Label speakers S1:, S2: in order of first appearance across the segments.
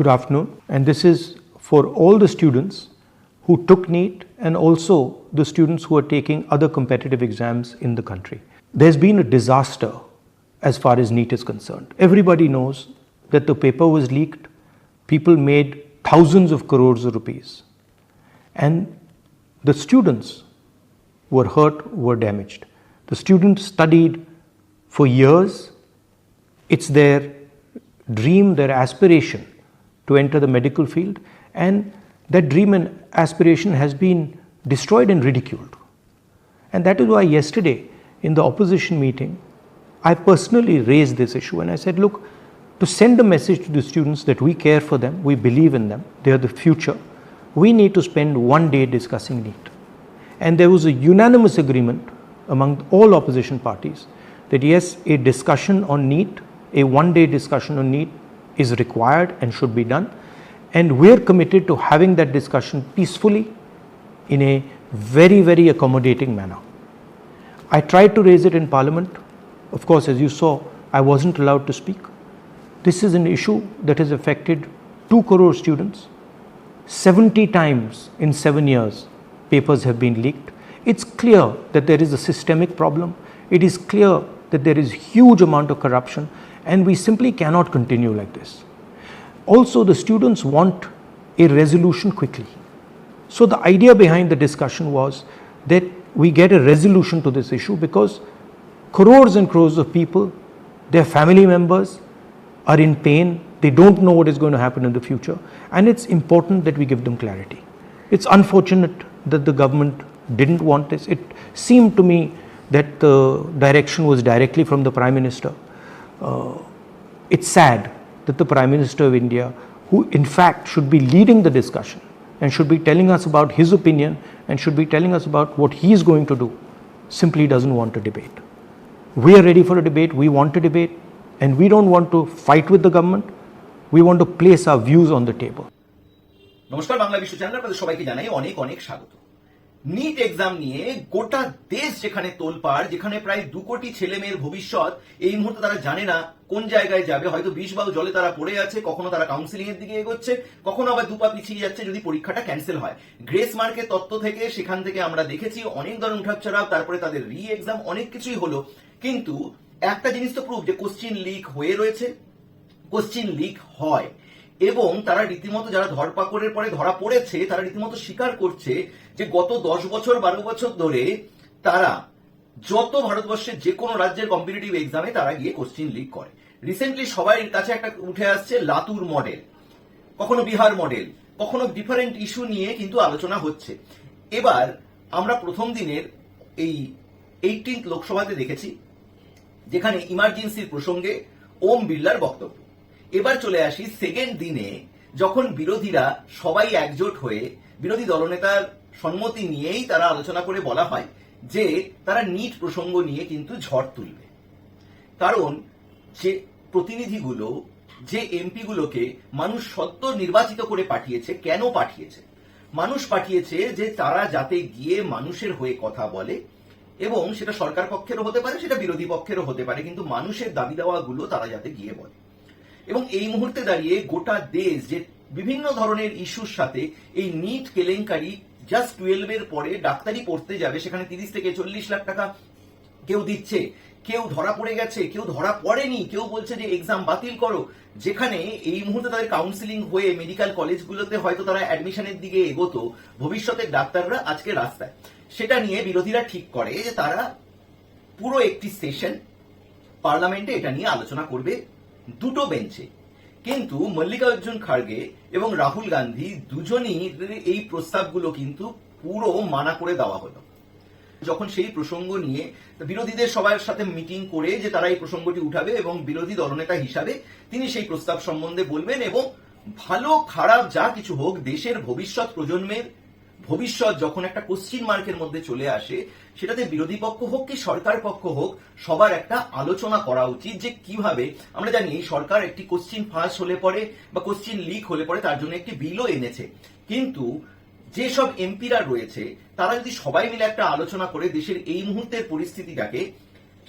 S1: Good afternoon, and this is for all the students who took NEET and also the students who are taking other competitive exams in the country. There's been a disaster as far as NEET is concerned. Everybody knows that the paper was leaked, people made thousands of crores of rupees, and the students were hurt, were damaged. The students studied for years. It's their dream, their aspiration to enter the medical field, and that dream and aspiration has been destroyed and ridiculed. And that is why yesterday in the opposition meeting, I personally raised this issue and I said, look, to send a message to the students that we care for them, we believe in them, they are the future, we need to spend one day discussing NEET. And there was a unanimous agreement among all opposition parties that yes, a discussion on NEET, a one day discussion on NEET is required and should be done. And we're committed to having that discussion peacefully in a very, very accommodating manner. I tried to raise it in Parliament. Of course, as you saw, I wasn't allowed to speak. This is an issue that has affected 2 crore students. 70 times in 7 years, papers have been leaked. It's clear that there is a systemic problem. It is clear that there is huge amount of corruption and we simply cannot continue like this. Also, the students want a resolution quickly. So, the idea behind the discussion was that we get a resolution to this issue because crores and crores of people, their family members are in pain, they don't know what is going to happen in the future, and it's important that we give them clarity. It's unfortunate that the government didn't want this. It seemed to me that the direction was directly from the Prime Minister. Uh, it's sad that the Prime Minister of India, who in fact should be leading the discussion and should be telling us about his opinion and should be telling us about what he is going to do, simply doesn't want a debate. We are ready for a debate, we want a debate, and we don't want to fight with the government. We want to place our views on the table.
S2: নমস্কার বাংলা বিশ্ব channel আপনাদের সবাইকে জানাই অনেক অনেক স্বাগত NEET exam নিয়ে গোটা দেশ যেখানে তোলপাড়, যেখানে প্রায় দু কোটি ছেলে মেয়ের ভবিষ্যৎ, এই মুহূর্তে তারা জানে না কোন জায়গায় যাবে। হয়তো বিষ বাউ জলে তারা পড়ে আছে, কখনো তারা কাউন্সিলিং এর দিকে এগোচ্ছে, কখনো আবার দুপা পিছিয়ে যাচ্ছে যদি পরীক্ষাটা ক্যান্সেল হয়। গ্রেস মার্কের তত্ত্ব থেকে সেখান থেকে আমরা দেখেছি, অনেক ধরনের উঠাচ্ছাড়াও তারপরে তাদের রি এক্সাম অনেক কিছুই হলো। কিন্তু একটা জিনিস তো প্রুফ যে কোশ্চিন লিক হয়ে রয়েছে কোশ্চিন লিক হয়। এবং তারা রীতিমতো যারা ধরপাকড়ের পরে ধরা পড়েছে, তারা রীতিমতো স্বীকার করছে যে গত দশ বছর, বারো বছর ধরে তারা যত ভারতবর্ষের যে কোনো রাজ্যের কম্পিটিটিভ এক্সামে তারা গিয়ে কোশ্চিন লিক করে। রিসেন্টলি সবাই কাছে একটা উঠে আসছে লাতুর মডেল কখনো বিহার মডেল কখনো ডিফারেন্ট ইস্যু নিয়ে কিন্তু আলোচনা হচ্ছে। এবার আমরা প্রথম দিনের এই এইটিন্থ লোকসভাতে দেখেছি, যেখানে ইমার্জেন্সির প্রসঙ্গে ওম বিড়লার বক্তব্য। এবার চলে আসি সেকেন্ড দিনে, যখন বিরোধীরা সবাই একজোট হয়ে বিরোধী দলনেতার সম্মতি নিয়েই তারা আলোচনা করে বলা হয় যে তারা নিট প্রসঙ্গ নিয়ে কিন্তু ঝড় তুলবে। কারণ যে প্রতিনিধিগুলো, যে এমপি গুলোকে মানুষ সদ্য নির্বাচিত করে পাঠিয়েছে, কেন পাঠিয়েছে? মানুষ পাঠিয়েছে যে তারা যাতে গিয়ে মানুষের হয়ে কথা বলে এবং সেটা সরকার পক্ষেরও হতে পারে, সেটা বিরোধী পক্ষেরও হতে পারে, কিন্তু মানুষের দাবি দাওয়াগুলো তারা যাতে গিয়ে বলে। এবং এই মুহূর্তে দাঁড়িয়ে গোটা দেশ যে বিভিন্ন ধরনের ইস্যুর সাথে এই নিট কেলেঙ্কারি জাস্ট টুয়েলভ এর পরে ডাক্তারি পড়তে যাবে, সেখানে তিরিশ থেকে চল্লিশ লাখ টাকা কেউ দিচ্ছে, কেউ ধরা পড়ে গেছে, কেউ ধরা পড়েনি, কেউ বলছে যে এক্সাম বাতিল করো। যেখানে এই মুহূর্তে তাদের কাউন্সিলিং হয়ে মেডিকেল কলেজগুলোতে হয়তো তারা অ্যাডমিশনের দিকে এগোতো, ভবিষ্যতের ডাক্তাররা আজকে রাস্তায়। সেটা নিয়ে বিরোধীরা ঠিক করে যে তারা পুরো একটি সেশন পার্লামেন্টে এটা নিয়ে আলোচনা করবে। দুটো বেঞ্চে। কিন্তু মল্লিকার্জুন খাড়গে এবং রাহুল গান্ধী দুজনই এই প্রস্তাবগুলো কিন্তু পুরো মানা করে দেওয়া হলো। যখন সেই প্রসঙ্গ নিয়ে বিরোধীদের সবার সাথে মিটিং করে যে তারা এই প্রসঙ্গটি উঠাবে এবং বিরোধী দলনেতা হিসাবে তিনি সেই প্রস্তাব সম্বন্ধে বলবেন এবং ভালো, খারাপ যা কিছু হোক দেশের ভবিষ্যৎ প্রজন্মের ভবিষ্যৎ যখন একটা কোশ্চিন মার্কের মধ্যে চলে আসে, সেটাতে বিরোধী পক্ষ হোক কি সরকার পক্ষ হোক, সবার একটা আলোচনা করা উচিত যে কীভাবে, আমরা জানি সরকার একটি কোশ্চিন ফাঁস হলে পরে বা কোশ্চিন লিক হলে পরে তার জন্য একটি বিলও এনেছে। কিন্তু যেসব এমপিরা রয়েছে, তারা যদি সবাই মিলে একটা আলোচনা করে দেশের এই মুহূর্তের পরিস্থিতিটাকে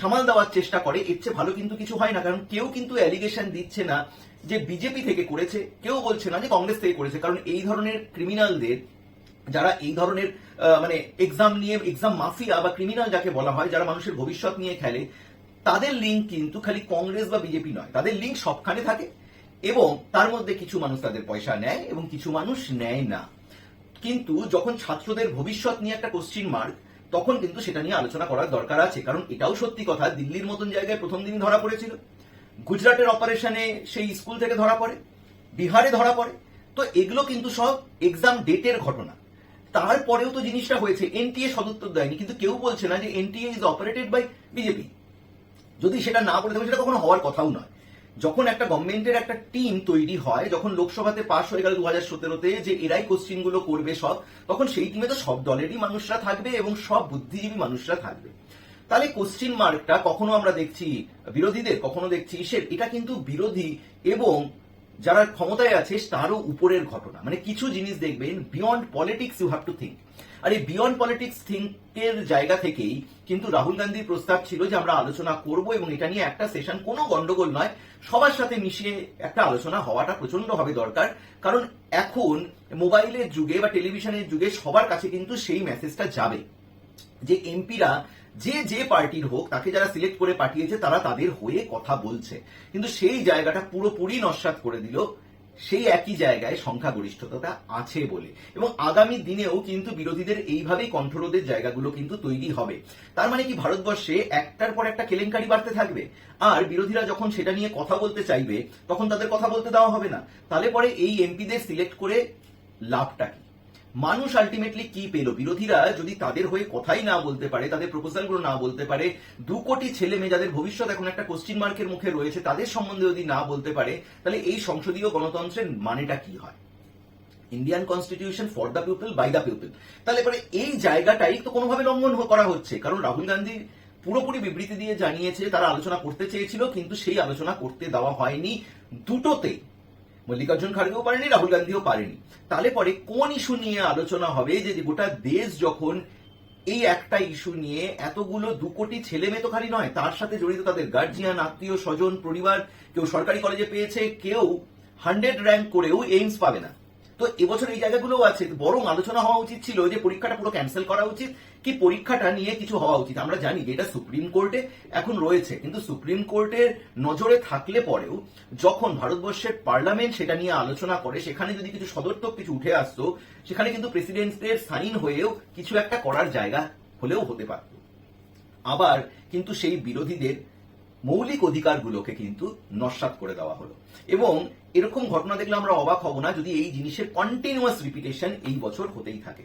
S2: সামাল দেওয়ার চেষ্টা করে, এর চেয়ে ভালো কিন্তু কিছু হয় না। কারণ কেউ কিন্তু অ্যালিগেশন দিচ্ছে না যে বিজেপি থেকে করেছে, কেউ বলছে না যে কংগ্রেস থেকে করেছে। কারণ এই ধরনের ক্রিমিনালদের যারা এই ধরনের মানে এক্সাম নিয়ে এক্সাম মাফিয়া বা ক্রিমিনাল যাকে বলা হয়, যারা মানুষের ভবিষ্যৎ নিয়ে খেলে, তাদের লিঙ্ক কিন্তু খালি কংগ্রেস বা বিজেপি নয়। তাদের লিঙ্ক সবখানে থাকে এবং তার মধ্যে কিছু মানুষ তাদের পয়সা নেয় এবং কিছু মানুষ নেয় না। কিন্তু যখন ছাত্রদের ভবিষ্যৎ নিয়ে একটা কোশ্চিন মার্ক তখন কিন্তু সেটা নিয়ে আলোচনা করার দরকার আছে। কারণ এটাও সত্যি কথা, দিল্লির মতন জায়গায় প্রথম দিনই ধরা পড়েছিল। গুজরাটের অপারেশনে সেই স্কুল থেকে ধরা পড়ে, বিহারে ধরা পড়ে। তো এগুলো কিন্তু সব এক্সাম ডেটের ঘটনা। তারপরেও তো জিনিসটা হয়েছে এনটিএ সদুত্তর দেয়নি, কিন্তু কেউ বলছে না যে NTA is operated by BJP যদি সেটা না বলে থাকে সেটা কখনো হওয়ার কথাও নয়। যখন একটা গভর্নমেন্টের একটা টিম তৈরি হয়, যখন লোকসভাতে পাশ হয়ে গেল দু হাজার সতেরোতে, যে এরাই কোশ্চিনগুলো করবে সব, তখন সেই টিমে তো সব দলেরই মানুষরা থাকবে এবং সব বুদ্ধিজীবী মানুষরা থাকবে। তাহলে কোশ্চিন মার্কটা কখনো আমরা দেখছি বিরোধীদের, কখনো দেখছি ইসের, এটা কিন্তু বিরোধী এবং যারা ক্ষমতায় আছে তারও উপরের ঘটনা। মানে কিছু জিনিস দেখবেন beyond politics you have to think আর এই বিয়ন্ড পলিটিক্স থিঙ্কের জায়গা থেকেই কিন্তু রাহুল গান্ধীর প্রস্তাব ছিল যে আমরা আলোচনা করব এবং এটা নিয়ে একটা সেশন কোনো গন্ডগোল নয়। সবার সাথে মিশিয়ে একটা আলোচনা হওয়াটা প্রচণ্ড হবে দরকার। কারণ এখন মোবাইলের যুগে বা টেলিভিশনের যুগে সবার কাছে কিন্তু সেই মেসেজটা যাবে। যে এমপিরা যে যে পার্টির হোক, তাকে যারা সিলেক্ট করে পাঠিয়েছে, তারা তাদের হয়ে কথা বলছে। কিন্তু সেই জায়গাটা পুরোপুরি নস্বাত করে দিল, সেই একই জায়গায় সংখ্যাগরিষ্ঠতা আছে বলে। এবং আগামী দিনেও কিন্তু বিরোধীদের এইভাবেই কণ্ঠরোধের জায়গাগুলো কিন্তু তৈরি হবে। তার মানে কি, ভারতবর্ষে একটার পর একটা কেলেঙ্কারি বাড়তে থাকবে? আর বিরোধীরা যখন সেটা নিয়ে কথা বলতে চাইবে, তখন তাদের কথা বলতে দেওয়া হবে না। তাহলে পরে এই এমপিদের সিলেক্ট করে লাভটা কি? মানুষ আলটিমেটলি কি পেল? বিরোধীরা যদি তাদের হয়ে কথাই না বলতে পারে, তাদের প্রপোজালগুলো না বলতে পারে, দু কোটি ছেলে মেয়ে যাদের ভবিষ্যৎ এখন একটা কোশ্চিন মার্কের মুখে রয়েছে, তাদের সম্বন্ধে যদি না বলতে পারে, তাহলে এই সংসদীয় গণতন্ত্রের মানেটা কি হয়? Indian constitution for the people by the people তাহলে পরে এই জায়গাটাই তো কোনোভাবে লঙ্ঘন করা হচ্ছে। কারণ রাহুল গান্ধী পুরোপুরি বিবৃতি দিয়ে জানিয়েছে, তারা আলোচনা করতে চেয়েছিল, কিন্তু সেই আলোচনা করতে দেওয়া হয়নি। দুটোতেই মল্লিকার্জুন খাড়গেও পারেনি, রাহুল গান্ধীও পারেনি। তাহলে পরে কোন ইস্যু নিয়ে আলোচনা হবে যে গোটা দেশ যখন এই একটা ইস্যু নিয়ে এতগুলো দু কোটি ছেলে মেয়ে তো খালি নয়, তার সাথে জড়িত তাদের গার্জিয়ান আত্মীয়, স্বজন, পরিবার, কেউ সরকারি কলেজে পেয়েছে, কেউ হান্ড্রেড র্যাঙ্ক করেও এইমস পাবে না। তো এবছর এই জায়গাগুলোও আছে, বরং আলোচনা হওয়া উচিত ছিল যে পরীক্ষাটা পুরো ক্যান্সেল করা উচিত। কি পরীক্ষাটা নিয়ে কিছু হওয়া উচিত? আমরা জানি যে এটা সুপ্রিম কোর্টে এখন রয়েছে, কিন্তু সুপ্রিম কোর্টের নজরে থাকলে পরেও যখন ভারতবর্ষের পার্লামেন্ট সেটা নিয়ে আলোচনা করে, সেখানে যদি কিছু সদর্থক কিছু উঠে আসতো, সেখানে কিন্তু প্রেসিডেন্টের সাইন হয়েও কিছু একটা করার জায়গা হলেও হতে পারত। আবার কিন্তু সেই বিরোধীদের মৌলিক অধিকারগুলোকে কিন্তু নস্বাত করে দেওয়া হলো। এবং এরকম ঘটনা দেখলে আমরা অবাক হব না যদি এই জিনিসের কন্টিনিউয়াস রিপিটেশন এই বছর হতেই থাকে।